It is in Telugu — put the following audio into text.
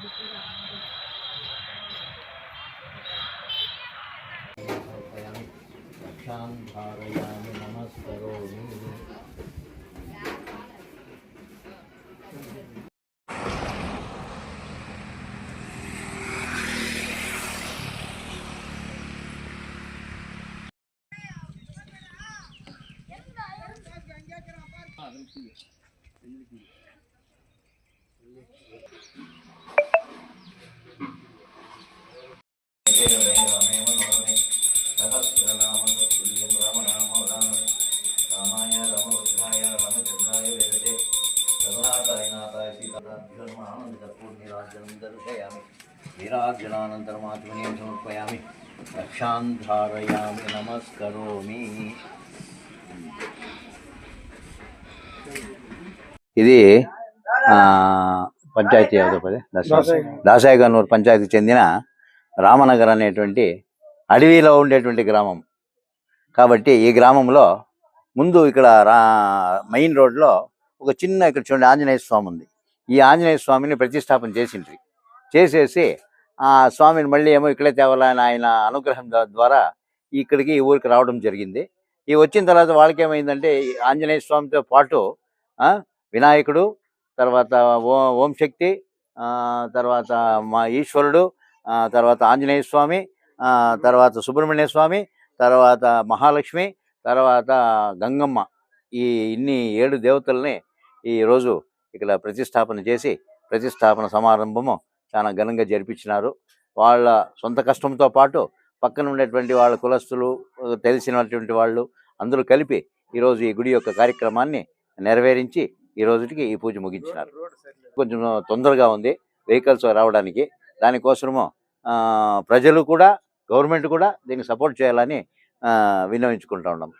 సమర్పయామి రక్షాం ధారయామి నమస్కరోమి. వీరార్జునానంతరమాత్మనీయం సమర్పయామి రక్షాం ధారయామి నమస్కరోమి ఇది ఆ, పంచాయతీ పంచాయతీకి చెందిన రామనగర్ అనేటువంటి అడవిలో ఉండేటువంటి గ్రామం. కాబట్టి ఈ గ్రామంలో ముందు ఇక్కడ రా మెయిన్ రోడ్లో ఒక చిన్న ఇక్కడ చూడండి ఆంజనేయ స్వామి ఉంది ఈ ఆంజనేయ స్వామిని ప్రతిష్టాపన చేసిండ్రి. చేసేసి ఆ స్వామిని మళ్ళీ ఏమో ఇక్కడే తేవాలని ఆయన అనుగ్రహం ద్వారా ఇక్కడికి ఈ ఊరికి రావడం జరిగింది. ఈ వచ్చిన తర్వాత వాళ్ళకి ఏమైందంటే ఈ ఆంజనేయ స్వామితో పాటు వినాయకుడు తర్వాత ఓ ఓం శక్తి తర్వాత మా ఈశ్వరుడు తర్వాత ఆంజనేయ స్వామి తర్వాత సుబ్రహ్మణ్య స్వామి తర్వాత మహాలక్ష్మి తర్వాత గంగమ్మ. ఈ ఇన్ని ఏడు దేవతల్ని ఈరోజు ఇక్కడ ప్రతిష్టాపన చేసి ప్రతిష్టాపన సమారంభము చాలా ఘనంగా జరిపించినారు. వాళ్ళ సొంత కష్టంతో పాటు పక్కన ఉండేటువంటి వాళ్ళ కులస్తులు తెలిసినటువంటి వాళ్ళు అందరూ కలిపి ఈరోజు ఈ గుడి యొక్క కార్యక్రమాన్ని నెరవేరించి ఈ రోజుకి ఈ పూజ ముగించినారు. కొంచెం తొందరగా ఉంది వెహికల్స్ రావడానికి. దానికోసము ప్రజలు కూడా గవర్నమెంట్ కూడా దీన్ని సపోర్ట్ చేయాలని విన్నవించుకుంటా ఉన్నాం.